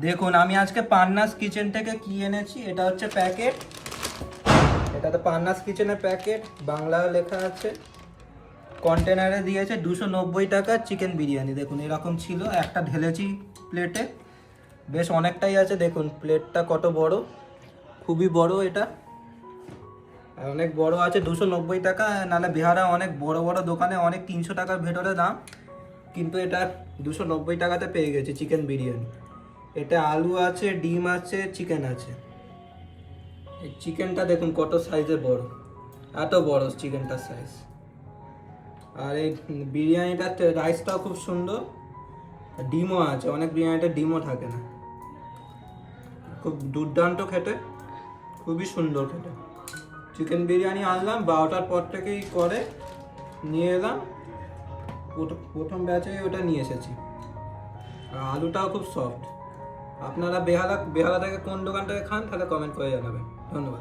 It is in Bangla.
দেখুন, আমি আজকে পান্নাস কিচেন থেকে কি এনেছি? এটা হচ্ছে প্যাকেট। এটাতে পান্নাস কিচেনের প্যাকেট বাংলা লেখা আছে। কন্টেনারে দিয়েছে দুশো নব্বই টাকা চিকেন বিরিয়ানি। দেখুন, এরকম ছিল, একটা ঢেলেছি প্লেটে। বেশ অনেকটাই আছে, দেখুন, প্লেটটা কত বড়। খুবই বড় এটা। অনেক বড় আছে, দুশো নব্বই টাকা। নাহলে বিহারে অনেক বড় বড় দোকানে অনেক তিনশো টাকার ভেতরে দাম। কিন্তু এটা দুশো নব্বই টাকাতে পেয়ে গেছে, চিকেন বিরিয়ানি। এটা আলু আছে, ডিম আছে চিকেন আছে। এই চিকেনটা দেখুন কত সাইজে বড়। এত বড় চিকেনটার সাইজ আর এই বিরিয়ানিটার রাইসটাও খুব সুন্দর। ডিমও আছে, অনেক বিরিয়ানিতে ডিমও থাকে না। খুব দুর্দান্ত খেতে, খুবই সুন্দর খেতে। চিকেন বিরিয়ানি আনলাম, বারোটার পর থেকেই করে নিয়ে এলাম। প্রথ- প্রথম ব্যাচে ওটা নিয়ে এসেছি। আর আলুটাও খুব সফট আপনারা বেহালা বেহালা থেকে কোন দোকান থেকে খান তাহলে কমেন্ট করে জানাবেন। ধন্যবাদ।